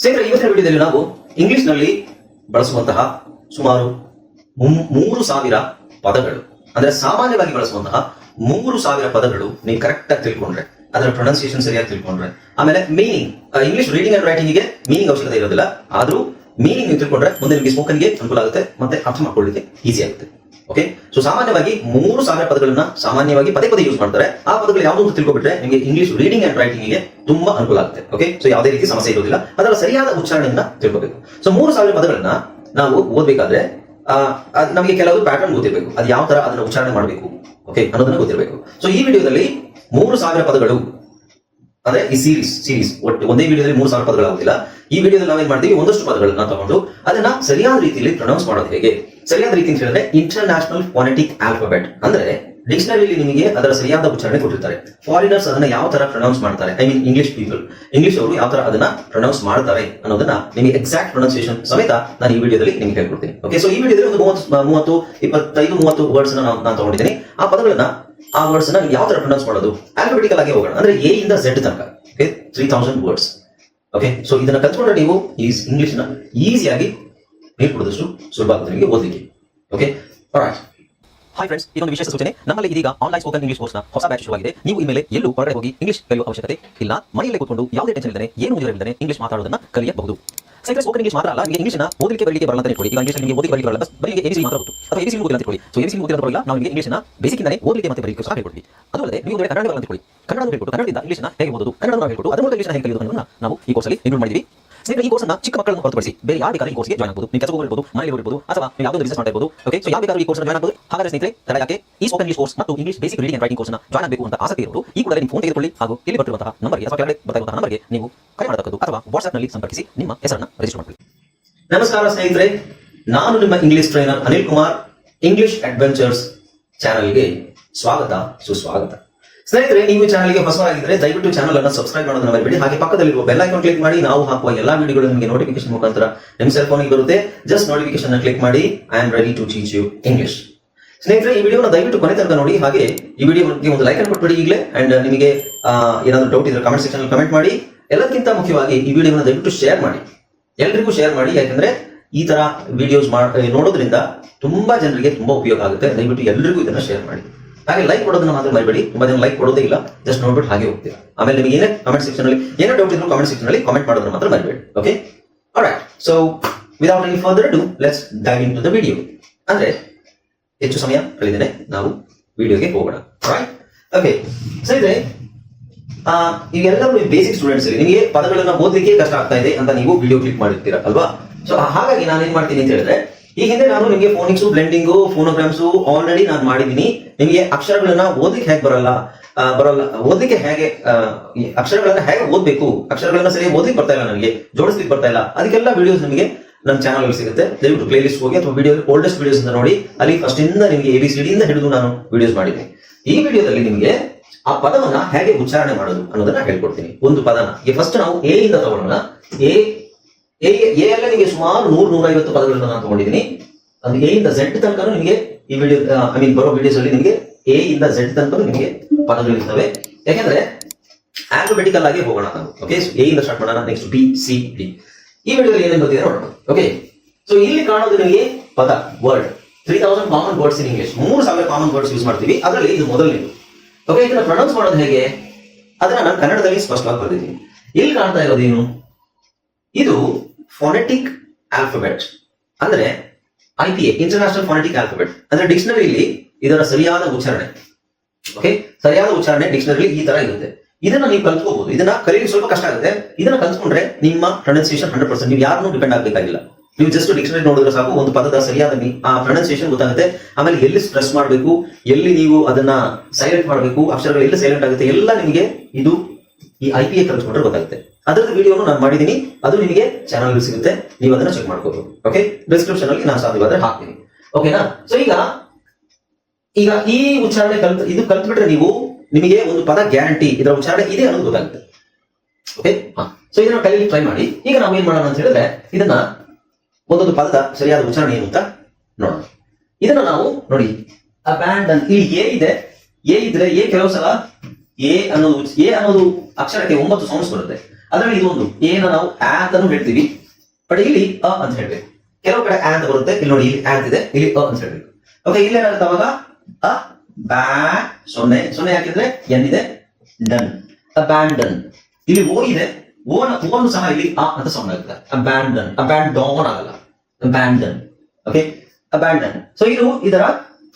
ಸ್ನೇಹಿತರೆ ಇವತ್ತಿನ ವಿಡಿಯೋದಲ್ಲಿ ನಾವು ಇಂಗ್ಲಿಷ್ನಲ್ಲಿ ಬಳಸುವಂತಹ ಸುಮಾರು ಮೂರು ಸಾವಿರ ಪದಗಳು. ಅಂದ್ರೆ ಸಾಮಾನ್ಯವಾಗಿ ಬಳಸುವಂತಹ ಮೂರು ಸಾವಿರ ಪದಗಳು ನೀವು ಕರೆಕ್ಟ್ ಆಗಿ ತಿಳ್ಕೊಂಡ್ರೆ. ಅದರ ಪ್ರೊನೌನ್ಸಿಯೇಷನ್ ಸರಿಯಾಗಿ ತಿಳ್ಕೊಂಡ್ರೆ. ಆಮೇಲೆ ಮೀನಿಂಗ್ ಇಂಗ್ಲಿಷ್ ರೀಡಿಂಗ್ ಅಂಡ್ ರೈಟಿಂಗ್ಗೆ ಮೀನಿಂಗ್ ಅವಶ್ಯಕತೆ ಇರೋದಿಲ್ಲ. ಆದ್ರೂ ಮೀನಿಂಗ್ ನೀವು ತಿಳ್ಕೊಂಡ್ರೆ, ಮುಂದೆ ನಿಮಗೆ ಸ್ಪೋಕನ್ಗೆ ಅನುಕೂಲ ಆಗುತ್ತೆ, ಮತ್ತೆ ಅರ್ಥ ಮಾಡ್ಕೊಳ್ಳಿಕ್ಕೆ ಈಸಿ ಆಗುತ್ತೆ. ಓಕೆ ಸೊ ಸಾಮಾನ್ಯವಾಗಿ ಮೂರು ಸಾವಿರ ಪದಗಳನ್ನ ಸಾಮಾನ್ಯವಾಗಿ ಪದೇ ಪದೇ ಯೂಸ್ ಮಾಡ್ತಾರೆ. ಆ ಪದಗಳು ಯಾವ್ದು ಅಂತ ತಿಳ್ಕೊಬಿಟ್ರೆ ನಿಮಗೆ ಇಂಗ್ಲಿಷ್ ರೀಡಿಂಗ್ ಅಂಡ್ ರೈಟಿಂಗ್ಗೆ ತುಂಬಾ ಅನುಕೂಲ ಆಗುತ್ತೆ. ಓಕೆ ಸೊ ಯಾವುದೇ ರೀತಿ ಸಮಸ್ಯೆ ಇರೋದಿಲ್ಲ. ಅದರ ಸರಿಯಾದ ಉಚ್ಚಾರಣೆಯನ್ನ ತಿಳ್ಕೋಬೇಕು. ಸೊ ಮೂರು ಸಾವಿರ ಪದಗಳನ್ನ ನಾವು ಓದ್ಬೇಕಾದ್ರೆ ನಮಗೆ ಕೆಲವು ಪ್ಯಾಟರ್ನ್ ಗೊತ್ತಿರಬೇಕು. ಅದು ಯಾವ ತರ ಅದನ್ನ ಉಚ್ಚಾರಣೆ ಮಾಡಬೇಕು? ಓಕೆ ಅನ್ನೋದನ್ನ ಗೊತ್ತಿರಬೇಕು. ಸೊ ಈ ವಿಡಿಯೋದಲ್ಲಿ ಮೂರು ಸಾವಿರ ಪದಗಳು ಅಂದ್ರೆ ಈ ಸೀರೀಸ್ ಸೀರೀಸ್ ಒಟ್ಟು ಒಂದೇ ವಿಡಿಯೋದಲ್ಲಿ ಮೂರು ಸಾವಿರ ಪದಗಳಾಗುದಿಲ್ಲ ಈ ವಿಡಿಯೋದಲ್ಲಿ ನಾವೇನ್ ಮಾಡ್ತೀವಿ? ಒಂದಷ್ಟು ಪದಗಳನ್ನ ತಗೊಂಡು ಅದನ್ನ ಸರಿಯಾದ ರೀತಿಯಲ್ಲಿ ಪ್ರೊನೌನ್ಸ್ ಮಾಡೋದು ಹೇಗೆ? ಸರಿಯಾದ ರೀತಿ ಅಂತ ಹೇಳಿದ್ರೆ ಇಂಟರ್ನ್ಯಾಷನಲ್ ಫೋನೆಟಿಕ್ ಆಲ್ಫಾಬೆಟ್ ಅಂದ್ರೆ ಡಿಕ್ಷನರಿಯಲ್ಲಿ ನಿಮಗೆ ಅದರ ಸರಿಯಾದ ಉಚ್ಚಾರಣೆ ಕೊಟ್ಟಿರ್ತಾರೆ. ಫಾರಿನರ್ಸ್ ಅದನ್ನ ಯಾವ ತರ ಪ್ರೊನೌನ್ಸ್ ಮಾಡ್ತಾರೆ? I mean English people English ಅವರು ಯಾವ ತರ ಅದನ್ನ ಪ್ರೊನೌನ್ಸ್ ಮಾಡ್ತಾರೆ ಅನ್ನೋದನ್ನ ನಿಮಗೆ ಎಕ್ಸಾಕ್ಟ್ ಪ್ರೊನೌನ್ಸಿಯೇಷನ್ ಸಮೇತ ನಾನು ಈ ವಿಡಿಯೋದಲ್ಲಿ ನಿಮಗೆ ಹೇಳ್ಕೊಡ್ತೀನಿ. ಓಕೆ ಸೊ ಈ ವಿಡಿಯೋದಲ್ಲಿ ಒಂದು ಮೂವತ್ತು ಮೂವತ್ತು, ಇಪ್ಪತ್ತೈದು, ಮೂವತ್ತು ವರ್ಡ್ಸ್ ನಾನು ತಗೊಂಡಿದ್ದೀನಿ. ಆ ಪದಗಳನ್ನ ಆ ವರ್ಡ್ಸ್ನ ಯಾವ ತರ ಪ್ರೊನೌನ್ಸ್ ಮಾಡೋದು? ಆಲ್ಫಾಬೆಟಿಕಲ್ ಆಗಿ ಹೋಗೋಣ. ಅಂದ್ರೆ ಎ ಇಂದ ಝೆಡ್ ತನಕ. Okay three thousand words okay so ಇದನ್ನ ಕಲ್ತ್ಕೊಂಡ್ರೆ ನೀವು ಈ ಇಂಗ್ಲಿಷ್ನ ಈಸಿಯಾಗಿ ಹೇಳ್ಕೊಡೋದಷ್ಟು ಸುಲಭ ಆಗುತ್ತೆ ನಿಮಗೆ ಓದಲಿಕ್ಕೆ. ಓಕೆ ಹಾಯ್ ಫ್ರೆಂಡ್ಸ್ ಇದೊಂದು ವಿಶೇಷ ಸೂಚನೆ. ನಮ್ಮಲ್ಲಿ ಇದೀಗ ಆನ್ಲೈನ್ ಸ್ಪೋಕನ್ ಇಂಗ್ಲಿಷ್ ಕೋರ್ಸ್ನ ಹೊಸ ಬ್ಯಾಚ್ ಶುರುವಾಗಿದೆ. ನೀವು ಇನ್ಮೇಲೆ ಎಲ್ಲೂ ಹೊರಗಡೆ ಹೋಗಿ ಇಂಗ್ಲಿಷ್ ಕಲಿಯುವ ಅವಶ್ಯಕತೆ ಇಲ್ಲ. ಮನೆಯಲ್ಲೇ ಕೂತ್ಕೊಂಡು ಯಾವುದೇ ಟೆನ್ಷನ್ ಇಲ್ಲದೆ, ಏನು ಮುಗಿದಿರಲಿಲ್ಲದೆ ಇಂಗ್ಲಿಷ್ ಮಾತಾಡೋದನ್ನ ಕಲಿಯಬಹುದು. ಇಂಗ್ಲಿಷ್ ಮಾತ್ರ ಅಲ್ಲ, ನಿಮಗೆ ಇಂಗ್ಲಿಷ್ನ ಓದಲಿಕ್ಕೆ ಬರಲಿಕ್ಕೆ ಬರಲ್ಲ ಇಂಗ್ಲಿಷ್ ನಿಮಗೆ ಬರೀ ಎಬಿಸಿ ಮಾತ್ರ ಗೊತ್ತು. ಅಥವಾ ಎಬಿಸಿ ಎಬಿಸಿ ನಾವು ನಿಮಗೆ ಬೇಸಿಕ್ ಮತ್ತೆ ಸಹ ಅಲ್ಲದೆ ನೀವು ಕನ್ನಡ ಬರಲ್ಲ ಅಂತ ಕನ್ನಡ ಹೇಳ್ಕೊಟ್ಟು, ಕನ್ನಡದಿಂದ ಹೇಗೆ ಓದೋದು? ಕನ್ನಡ ಹೇಳ್ಕೊಟ್ಟು ಮೂಲಕ ನಾವು ಈ ಕೋರ್ಸಲ್ಲಿ ಇನ್ಕ್ಲೂಡ್ ಮಾಡಿದ್ವಿ. ಸ್ನೇಹಿತರೆ ಈ ಕೋರ್ಸ್ನ ಚಿಕ್ಕ ಮಕ್ಕಳನ್ನು ಹೊರತುಪಡಿಸಿ ಬೇರೆ ಯಾರು ಬೇಕಾದ್ರೆ ಈ ಕೋರ್ಸ್ಗೆ ಜಾಯ್ನ್ ಆಗಬಹುದು ನಿಮ್ಮ ಕೆಲಸ ಇರಬಹುದು ಮನೆಯಲ್ಲಿ ಇರಬಹುದು ಅಥವಾ ನೀವು ಯಾವುದೋ ಬಿಸಿನೆಸ್ ಮಾಡ್ತಾ ಓಕೆ ಸೊ ಯಾವ ಬೇಕಾದ್ರೂ ಈ ಕೋರ್ಸ್ ಜಾಯ್ನ್ ಆಗಬಹುದು ಹಾಗಾದ್ರೆ ಸ್ನೇಹಿತರೆ, ತಡ ಯಾಕೆ? ಈ ಸ್ಪೋಕನ್ ಇಂಗ್ಲಿಷ್ ಕೋರ್ಸ್ ಮತ್ತು ಇಂಗ್ಲಿಷ್ ಬೇಸಿಕ್ ರೀಡಿಂಗ್ ರೈಟಿಂಗ್ ಕೋರ್ಸ್ನ ಜಾಯ್ನ್ ಆಗಬೇಕು ಅಂತ ಆಸಕ್ತಿ ಇರೋರು, ಈ ಕೂಡ ನಿಮ್ಮ ಫೋನ್ ತೆಗೆದುಕೊಳ್ಳಿ ಹಾಗೂ ಇಲ್ಲಿ ಬರ್ತಿರುವಂತಹ ನಂಬರ್ಗೆ ಅಥವಾ ಬರ್ತಾ ಇರುವಂತಹ ನಂಬರ್ಗೆ ನೀವು ಕರೆ ಮಾಡತಕ್ಕದ್ದು ಅಥವಾ ವಾಟ್ಸ್ಆಪ್ನಲ್ಲಿ ಸಂಪರ್ಕಿಸಿ ನಿಮ್ಮ ಹೆಸರನ್ನು ರಿಜಿಸ್ಟರ್ ಮಾಡಿಕೊಳ್ಳಿ. ನಮಸ್ಕಾರ ಸ್ನೇಹಿತರೆ, ನಾನು ನಿಮ್ಮ English trainer Anil Kumar English adventures ಚಾನಲ್ಗೆ ಸ್ವಾಗತ, ಸುಸ್ವಾಗತ. ಸ್ನೇಹಿತರೆ ನೀವು ಚಾನಲ್ಗೆ ಹೊಸವಾಗಿದ್ದರೆ ದಯವಿಟ್ಟು ಚಾನಲ್ ಅನ್ನು ಸಬ್ಸ್ಕ್ರೈಬ್ ಮಾಡೋದನ್ನ ಮರಿಬೇಡಿ. ಹಾಗೆ ಪಕ್ಕದಲ್ಲಿರುವ ಬೆಲ್ ಐಕಾನ್ ಕ್ಲಿಕ್ ಮಾಡಿ, ನಾವು ಹಾಕುವ ಎಲ್ಲಾ ವಿಡಿಯೋಗಳು ನಿಮಗೆ ನೋಟಿಫಿಕೇಶನ್ ಮುಖಾಂತರ ನಿಮ್ಮ ಸೆಲ್ ಫೋನ್ಗೆ ಬರುತ್ತೆ. ಜಸ್ಟ್ ನೋಟಿಫಿಕೇಶನ್ ಕ್ಲಿಕ್ ಮಾಡಿ I am ready to teach you English ಸ್ನೇಹಿತರೆ, ಈ ವಿಡಿಯೋನ ದಯವಿಟ್ಟು ಕೊನೆ ತನಕ ನೋಡಿ. ಹಾಗೆ ಈ ವಿಡಿಯೋಗೆ ಒಂದು ಲೈಕ್ ಅನ್ನು ಕೊಟ್ಬಿಡಿ ಈಗಲೇ. ಅಂಡ್ ನಿಮಗೆ ಏನಾದರೂ ಏನಾದ್ರು ಡೌಟ್ ಇದ್ರೆ ಕಮೆಂಟ್ ಸೆಕ್ಷನ್ ಕಮೆಂಟ್ ಮಾಡಿ. ಎಲ್ಲಕ್ಕಿಂತ ಮುಖ್ಯವಾಗಿ ಈ ವಿಡಿಯೋನ ದಯವಿಟ್ಟು ಶೇರ್ ಮಾಡಿ. ಎಲ್ರಿಗೂ ಶೇರ್ ಮಾಡಿ. ಯಾಕಂದ್ರೆ ಈ ತರ ವಿಡಿಯೋಸ್ ನೋಡೋದ್ರಿಂದ ತುಂಬಾ ಜನರಿಗೆ ತುಂಬಾ ಉಪಯೋಗ ಆಗುತ್ತೆ. ದಯವಿಟ್ಟು ಎಲ್ರಿಗೂ ಇದನ್ನ ಶೇರ್ ಮಾಡಿ. ಹಾಗೆ ಲೈಕ್ ಕೊಡೋದನ್ನ ಮಾತ್ರ ಮರಿಬೇಡಿ. ತುಂಬಾ ಜನ ಲೈಕ್ ಕೊಡೋದೇ ಇಲ್ಲ. ಜಸ್ಟ್ ನೋಡ್ಬಿಟ್ಟು ಹಾಗೆ ಹೋಗ್ತೀರಾ. ಆಮೇಲೆ ನಿಮಗೆ ಏನೇ ಕಮೆಂಟ್ ಸೆಕ್ಷನ್ ಅಲ್ಲಿ ಏನೇ ಡೌಟ್ ಇದ್ರು ಕಮೆಂಟ್ ಸೆಕ್ಷನ್ ಅಲ್ಲಿ ಕಮೆಂಟ್ ಮಾಡೋದನ್ನ ಮಾತ್ರ ಮರಿಬೇಡಿ. Okay alright so without any further do let's dive into the video ಅಂದ್ರೆ ಹೆಚ್ಚು ಸಮಯ ಕಳೆದೇನೆ ನಾವು ವಿಡಿಯೋಗೆ ಹೋಗೋಣ. ರೈಟ್ ಓಕೆ ಸರಿ ಆ, ಇವೆಲ್ಲರೂ ಬೇಸಿಕ್ ಸ್ಟೂಡೆಂಟ್ಸ್ ನಿಮಗೆ ಪದಗಳನ್ನ ಓದಲಿಕ್ಕೆ ಕಷ್ಟ ಆಗ್ತಾ ಇದೆ ಅಂತ ನೀವು ವಿಡಿಯೋ ಕ್ಲಿಕ್ ಮಾಡಿರ್ತೀರ ಅಲ್ವಾ? ಸೊ ಹಾಗಾಗಿ ನಾನು ಏನ್ ಮಾಡ್ತೀನಿ ಅಂತ ಹೇಳಿದ್ರೆ ಈ ಹಿಂದೆ ನಾನು ನಿಮಗೆ ಫೋನಿಕ್ಸ್ ಬ್ಲೆಂಡಿಂಗು ಫೋನೋಗ್ರಾಮ್ಸ್ ಆಲ್ರೆಡಿ ನಾನು ಮಾಡಿದ್ದೀನಿ. ನಿಮಗೆ ಅಕ್ಷರಗಳನ್ನ ಓದಲಿಕ್ಕೆ ಹೇಗೆ ಬರಲ್ಲ? ಬರಲ್ಲ. ಓದಲಿಕ್ಕೆ ಹೇಗೆ ಅಕ್ಷರಗಳನ್ನ ಹೇಗೆ ಓದ್ಬೇಕು? ಅಕ್ಷರಗಳನ್ನ ಸರಿಯಾಗಿ ಓದಲಿಕ್ಕೆ ಬರ್ತಾ ಇಲ್ಲ ನನಗೆ. ಜೋಡಿಸ್ಲಿಕ್ಕೆ ಬರ್ತಾ ಇಲ್ಲ. ಅದಕ್ಕೆಲ್ಲ ವಿಡಿಯೋಸ್ ನಿಮಗೆ ನನ್ನ ಚಾನಲ್ ಸಿಗುತ್ತೆ. ದಯವಿಟ್ಟು ಪ್ಲೇ ಲಿಸ್ಟ್ ಹೋಗಿ ಅಥವಾ ವಿಡಿಯೋ ಓಲ್ಡೆಸ್ಟ್ ವಿಡಿಯೋಸ್ ನೋಡಿ. ಅಲ್ಲಿ ಫಸ್ಟ್ ಇಂದ ನಿಮಗೆ ಎ ಬಿ ಸಿ ಇಂದ ಹಿಡಿದು ನಾನು ವಿಡಿಯೋಸ್ ಮಾಡಿದ್ದೀನಿ ಈ ವಿಡಿಯೋದಲ್ಲಿ ನಿಮಗೆ ಆ ಪದವನ್ನ ಹೇಗೆ ಉಚ್ಚಾರಣೆ ಮಾಡೋದು ಅನ್ನೋದನ್ನ ಹೇಳ್ಕೊಡ್ತೀನಿ. ಒಂದು ಪದನ. ಈಗ ಫಸ್ಟ್ ನಾವು ಎ ಇಂದ ತಗೊಳ್ಳೋಣ. ಎ ಎ ಎ ಅಲ್ಲೇ ನಿಮಗೆ ಸುಮಾರು ನೂರ್, ನೂರೈವತ್ತು ಪದಗಳನ್ನು ನಾನು ತಗೊಂಡಿದ್ದೀನಿ. ಅದು ಎ ಇಂದ ಝೆಡ್ ತನಕ ನಿಮಗೆ ಈ ವಿಡಿಯೋ ಐ ಮೀನ್ ಬರೋ ವಿಡಿಯೋಸ್ ಅಲ್ಲಿ ನಿಮಗೆ ಎ ಇಂದ ಝೆಡ್ ತನಕ ನಿಮಗೆ ಪದಗಳು ಇರ್ತವೆ ಯಾಕೆಂದ್ರೆ ಆಲ್ಫಾಬೆಟಿಕಲ್ ಆಗಿ ಹೋಗೋಣ ನಾವು. ಓಕೆ ಎ ಇಂದ ಸ್ಟಾರ್ಟ್ ಮಾಡೋಣ ನೆಕ್ಸ್ಟ್ ಬಿ ಸಿ ಡಿ ಈ ವಿಡಿಯೋದಲ್ಲಿ ಏನೇನು ಬರ್ತಿದೆ ನೋಡೋಣ. ಓಕೆ ಸೊ ಇಲ್ಲಿ ಕಾಣೋದು ನಿಮಗೆ ಪದ word three thousand common words in English ಮೂರು ಸಾವಿರ ಕಾಮನ್ ವರ್ಡ್ಸ್ ಯೂಸ್ ಮಾಡ್ತೀವಿ. ಅದರಲ್ಲಿ ಇದು ಮೊದಲನೇದು. ಓಕೆ ಇದನ್ನ ಪ್ರೊನೌನ್ಸ್ ಮಾಡೋದು ಹೇಗೆ? ಅದನ್ನ ನಾನು ಕನ್ನಡದಲ್ಲಿ ಸ್ಪಷ್ಟವಾಗಿ ಬರ್ತಿದ್ದೀನಿ ಇಲ್ಲಿ ಕಾಣ್ತಾ ಇರೋದೇನು ಇದು ಫೋನೆಟಿಕ್ ಆಲ್ಫಬೆಟ್ ಅಂದ್ರೆ I P international phonetic alphabet ಅಂದ್ರೆ ಡಿಕ್ಷನರಿಲಿ ಇದರ ಸರಿಯಾದ ಉಚ್ಚಾರಣೆ. ಓಕೆ ಸರಿಯಾದ ಉಚ್ಚಾರಣೆ ಡಿಕ್ಷನರಿ ಈ ತರ ಇರುತ್ತೆ. ಇದನ್ನ ನೀವು ಕಲ್ತ್ಕೋಬಹುದು ಇದನ್ನ ಕಲಿಯೋ ಸ್ವಲ್ಪ ಕಷ್ಟ ಆಗುತ್ತೆ. ಇದನ್ನ ಕಲ್ತ್ಕೊಂಡ್ರೆ ನಿಮ್ಮ ಪ್ರೊನೌನ್ಸಿಯೇಷನ್ ಹಂಡ್ರೆಡ್ ಪರ್ಸೆಂಟ್ ನೀವು ಯಾರನ್ನೂ ಡಿಪೆಂಡ್ ಆಗಬೇಕಾಗಿಲ್ಲ. ನೀವು ಜಸ್ಟ್ ಡಿಕ್ಷನರಿ ನೋಡಿದ್ರೆ ಸಾಕು, ಒಂದು ಪದದ ಸರಿಯಾದ ಆ ಪ್ರೊನೌನ್ಸಿಯೇಷನ್ ಗೊತ್ತಾಗುತ್ತೆ. ಆಮೇಲೆ ಎಲ್ಲಿ ಸ್ಟ್ರೆಸ್ ಮಾಡಬೇಕು, ಎಲ್ಲಿ ನೀವು ಅದನ್ನ ಸೈಲೆಂಟ್ ಮಾಡಬೇಕು, ಅಕ್ಷರಗಳು ಎಲ್ಲಿ ಸೈಲೆಂಟ್ ಆಗುತ್ತೆ, ಎಲ್ಲ ನಿಮಗೆ ಇದು ಈ ಐ ಪಿ ಎ ಕಲ್ತ್ಕೊಂಡ್ರೆ ಗೊತ್ತಾಗುತ್ತೆ. ಅದರದ ವಿಡಿಯೋನು ನಾನು ಮಾಡಿದ್ದೀನಿ ಅದು ನಿಮಗೆ ಚಾನಲ್ ಸಿಗುತ್ತೆ. ನೀವು ಅದನ್ನ ಚೆಕ್ ಮಾಡ್ಕೋಬಹುದು ಓಕೆ ಡಿಸ್ಕ್ರಿಪ್ಷನ್ ಅಲ್ಲಿ ನಾನು ಸಾಧ್ಯವಾದ್ರೆ ಹಾಕ್ತೀನಿ. ಓಕೆನಾ ಸೊ ಈಗ ಈಗ ಈ ಉಚ್ಚಾರಣೆ ಕಲ್ತ್, ಇದು ಕಲ್ತ್ಬಿಟ್ರೆ ನೀವು ನಿಮಗೆ ಒಂದು ಪದ ಗ್ಯಾರಂಟಿ ಇದರ ಉಚ್ಚಾರಣೆ ಇದೆ ಅನ್ನೋದು ಗೊತ್ತಾಗುತ್ತೆ. ಓಕೆ ಸೊ ಇದನ್ನ ಕೈಯಲ್ಲಿ ಟ್ರೈ ಮಾಡಿ. ಈಗ ನಾವು ಏನ್ ಮಾಡೋಣ ಅಂತ ಹೇಳಿದ್ರೆ, ಇದನ್ನ ಒಂದೊಂದು ಪದದ ಸರಿಯಾದ ಉಚ್ಚಾರಣೆ ಏನು ಅಂತ ನೋಡೋಣ. ಇದನ್ನ ನಾವು ನೋಡಿ. ಅಬ್ಯಾಂಡನ್ ಇಲ್ಲಿ ಎ ಇದೆ. ಎ ಇದ್ರೆ ಎ ಕೆಲವು ಸಲ ಎ ಅನ್ನೋದು ಎ ಅನ್ನೋದು ಅಕ್ಷರಕ್ಕೆ ಒಂಬತ್ತು ಸೌಂಡ್ಸ್ ಬರುತ್ತೆ. ಅದರಲ್ಲಿ ಇದೊಂದು ಏನ ನಾವು ಆ ಅನ್ನು ಹೇಳ್ತೀವಿ. ಬಟ್ ಇಲ್ಲಿ ಅ ಅಂತ ಹೇಳ್ಬೇಕು. ಕೆಲವು ಕಡೆ ಆ ಅಂತ ಬರುತ್ತೆ, ಇಲ್ಲಿ ನೋಡಿ ಇಲ್ಲಿ ಆಂತ್ ಇದೆ, ಇಲ್ಲಿ ಅ ಅಂತ ಹೇಳ್ಬೇಕು. ಓಕೆ ಇಲ್ಲಿ ಏನಾಗುತ್ತೆ ಅವಾಗ? ಅ ಬ್ಯಾ ಸೊನ್ನೆ ಸೊನ್ನೆ ಹಾಕಿದ್ರೆ ಎನ್ ಇದೆ ಡನ್ ಅಬ್ಯಾಂಡನ್ ಇಲ್ಲಿ ಓ ಇದೆ ಓನ ಓನು ಸಹ ಇಲ್ಲಿ ಆ ಅಂತ ಸೌಂಡ್ ಆಗುತ್ತೆ. ಅಬ್ಯಾಂಡನ್ ಅಬ್ಯಾಂಡಾನ್ ಆಗಲ್ಲ. ಅಬ್ಯಾಂಡನ್ ಓಕೆ ಅಬ್ಯಾಂಡನ್ ಸೊ ಇದು ಇದರ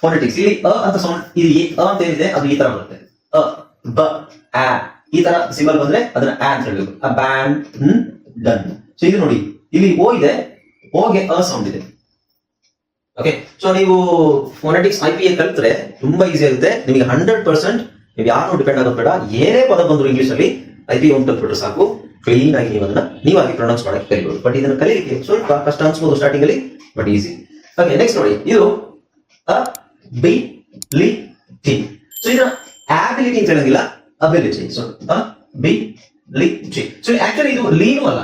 ಫೋನೆಟಿಕ್ಸ್ ಇಲ್ಲಿ ಅ ಅಂತ ಸೌಂಡ್ ಇದು ಅ ಅಂತ ಏನಿದೆ, ಅದು ಈ ತರ ಬರುತ್ತೆ. ಅ, ಬ, ಆ. ಈ ತರ ಸಿಂಬಲ್ ಬಂದ್ರೆ ಅದನ್ನ ಆ ಅಂತ ಅ ಬ್ಯಾನ್ ಡನ್ ಸೊ ಇದು ನೋಡಿ, ಇಲ್ಲಿ ಓ ಇದೆ. ಓಗೆ ಅ ಸೌಂಡ್ ಇದೆ. ಓಕೆ ಸೊ ನೀವು ಫೋನೆಟಿಕ್ಸ್ ಐ ಪಿ ಎ ಕಲಿತ್ರೆ ತುಂಬಾ ಈಸಿ ಆಗುತ್ತೆ. ನಿಮಗೆ ಹಂಡ್ರೆಡ್ ಪರ್ಸೆಂಟ್ ನೀವು ಯಾರು ಡಿಪೆಂಡ್ ಆಗೋದು ಬೇಡ. ಏನೇ ಪದ ಬಂದ್ರು ಇಂಗ್ಲಿಷ್ ಅಲ್ಲಿ ಐ ಪಿ ಒಂದು ಕಲ್ತ್ಬಿಟ್ರೆ ಸಾಕು. ಕ್ಲೀನ್ ಆಗಿ ನೀವು ಅದನ್ನ ನೀವಾಗಿ ಪ್ರೊನೌನ್ಸ್ ಮಾಡಕ್ಕೆ ಕಲಿಬಹುದು ಬಟ್ ಇದನ್ನ ಕಲಿಲಿಕ್ಕೆ ಸ್ವಲ್ಪ ಕಷ್ಟ ಅನ್ಸ್ಬೋದು ಸ್ಟಾರ್ಟಿಂಗ್ ಅಲ್ಲಿ ಬಟ್ ಈಸಿ ಓಕೆ ನೆಕ್ಸ್ಟ್ ನೋಡಿ. ಇದು ability so ಇದನ್ನ ಆಬಿಲಿಟಿ ಅಂತ ಹೇಳಂಗಿಲ್ಲ ಬಿ ಲಿ ಟಿ ಸೊ ಆಕ್ಚುಲಿ ಇದು ಲೀನು ಅಲ್ಲ.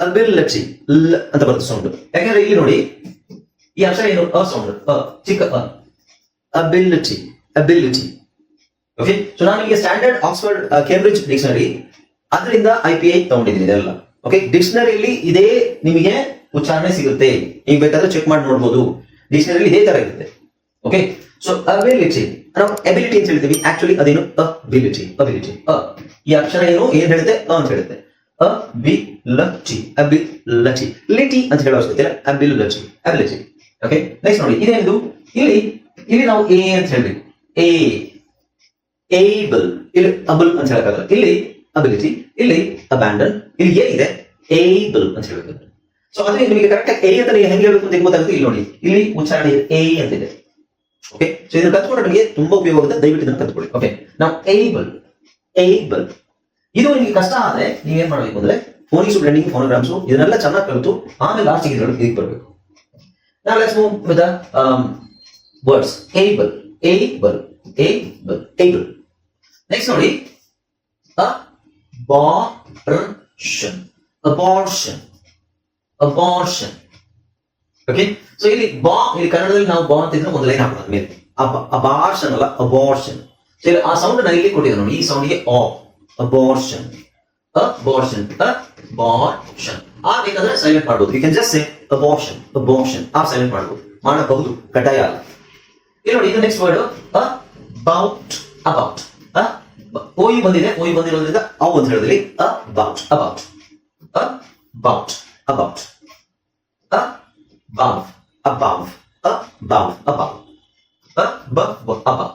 ಅಬಿಲಿಟಿ ಲ್ ಅಂತ ಬರುತ್ತೆ ಸೌಂಡ್ ಯಾಕಂದ್ರೆ ಇಲ್ಲಿ ನೋಡಿ, ಈ ಅಕ್ಷರ ಏನು? ಅ ಸೌಂಡ್ ಅ, ಚಿಕ್ಕ ಅ. ಅಬಿಲಿಟಿ ಅಬಿಲಿಟಿ ಓಕೆ ಸೊ ನಾನು ಈಗ ಸ್ಟ್ಯಾಂಡರ್ಡ್ ಆಕ್ಸ್ಫರ್ಡ್ ಕೇಂಬ್ರಿಡ್ಜ್ ಡಿಕ್ಷನರಿ ಅದರಿಂದ ಐ ಪಿ ಐ ತಗೊಂಡಿದ್ದೀನಿ ಇದೆಲ್ಲ. ಓಕೆ ಡಿಕ್ಷನರಿಯಲ್ಲಿ ಇದೇ ನಿಮಗೆ ಉಚ್ಚಾರಣೆ ಸಿಗುತ್ತೆ. ನೀವು ಬೇಕಾದ್ರೆ ಚೆಕ್ ಮಾಡಿ ನೋಡ್ಬೋದು. ಡಿಕ್ಷನರಿ ಇದೇ ತರ ಇರುತ್ತೆ. ಓಕೆ ಸೊ ಅಬಿಲಿಟಿ ನಾವು ಎಬಿಲಿಟಿ ಅಂತ ಹೇಳ್ತೀವಿ ಆಕ್ಚುಲಿ ಅದೇನು? ಅಬಿಲಿಟಿ ಅಬಿಲಿಟಿ ಅ. ಈ ಅಕ್ಷರ ಏನು? ಏನ್ ಹೇಳುತ್ತೆ? ಅ ಅಂತ ಹೇಳುತ್ತೆ. ಅ ಬಿ ಲಚಿ ಅಬಿ ಲಚಿ ಲಿಟಿ ಅಂತ ಹೇಳೋ ಅವಶ್ಯಕತೆ ಇಲ್ಲ ability ability okay next ನೋಡಿ. ಇದೇನಿದು? ಇಲ್ಲಿ ಇಲ್ಲಿ ನಾವು ಎ ಅಂತ ಹೇಳ್ಬೇಕು. ಎ ಏಬಲ್ ಇಲ್ಲಿ ಅಬಲ್ ಅಂತ ಹೇಳಕ್ಕಾಗಲ್ಲ. ಇಲ್ಲಿ ಅಬಿಲಿಟಿ ಇಲ್ಲಿ ಅಬ್ಯಾಂಡನ್ ಇಲ್ಲಿ ಎ ಇದೆ. ಏಬಲ್ ಅಂತ ಹೇಳ್ಬೇಕು ಸೊ ಅದೇ ನಿಮಗೆ ಕರೆಕ್ಟ್ ಎ ಅಂತ ಹೆಂಗೆ ಹೇಳ್ಬೇಕು ಅಂತ ಗೊತ್ತಾಗುತ್ತೆ. ಇಲ್ಲಿ ನೋಡಿ. ಇಲ್ಲಿ ಉಚ್ಚಾರಣೆ ಎ ಅಂತ ಇದೆ. ಓಕೆ ಸೊ ಇದನ್ನ ಕಲ್ತ್ಕೊಂಡ್ರೆ ನಿಮಗೆ ತುಂಬಾ ಉಪಯೋಗ ಆಗುತ್ತೆ ದಯವಿಟ್ಟು ಇದನ್ನ ಕಲ್ತ್ಕೊಳ್ಳಿ ಓಕೆ ನಾವು ಏಬಲ್ ಏಬಲ್ ಇದು ನಿಮಗೆ ಕಷ್ಟ ಆದ್ರೆ ನೀವೇನ್ ಮಾಡಬೇಕು ಅಂದ್ರೆ ಫೋನಿಕ್ಸ್ ಬ್ಲೆಂಡಿಂಗ್ ಫೋನೋಗ್ರಾಮ್ಸ್ ಇದನ್ನೆಲ್ಲ ಚೆನ್ನಾಗಿ ಕಲಿತು ಆಮೇಲೆ ಲಾಸ್ಟ್ ಇದರಲ್ಲಿ ಇದಕ್ಕೆ ಬರಬೇಕು Now let's move with the um, words. Able, able, able, able. Next ನೋಡಿ. Abortion, abortion, abortion. Okay so ಇಲ್ಲಿ ಬಾ ಇಲ್ಲಿ ಕನ್ನಡದಲ್ಲಿ ನಾವು ಬಾ ಅಂತಿದ್ರೆ ಒಂದು ಲೈನ್ ಹಾಕೋದು ಮೇಲೆ. ಅಬಾರ್ಷನ್ ಅಲ್ಲ ಅಬಾರ್ಷನ್ ಸೊ ಇಲ್ಲಿ ಆ ಸೌಂಡ್ ನಾನು ಇಲ್ಲಿ ಕೊಟ್ಟಿದ್ದೆ ನೋಡಿ ಈ ಸೌಂಡ್ಗೆ ಆ ಅಬಾರ್ಷನ್ ಅಬಾರ್ಷನ್ ಅಬಾರ್ಷನ್ ಆ ಬೇಕಾದ್ರೆ ಸೈಲೆಂಟ್ ಮಾಡಬಹುದು you can just say abortion abortion ಆ ಸೈಲೆಂಟ್ ಮಾಡ್ಬೋದು. ಮಾಡಬಹುದು ಕಡ್ಡಾಯ ಅಲ್ಲ. ಇಲ್ಲಿ ನೋಡಿ ಇದು ನೆಕ್ಸ್ಟ್ ವರ್ಡ್ ಅಬೌಟ್ ಅಬೌಟ್ ಓಯಿ ಬಂದಿದೆ ಓಯು ಬಂದಿರೋದ್ರಿಂದ ಅವು ಅಂತ ಹೇಳಿದ್ರಿ. About about about about above, above, above, above, above, above.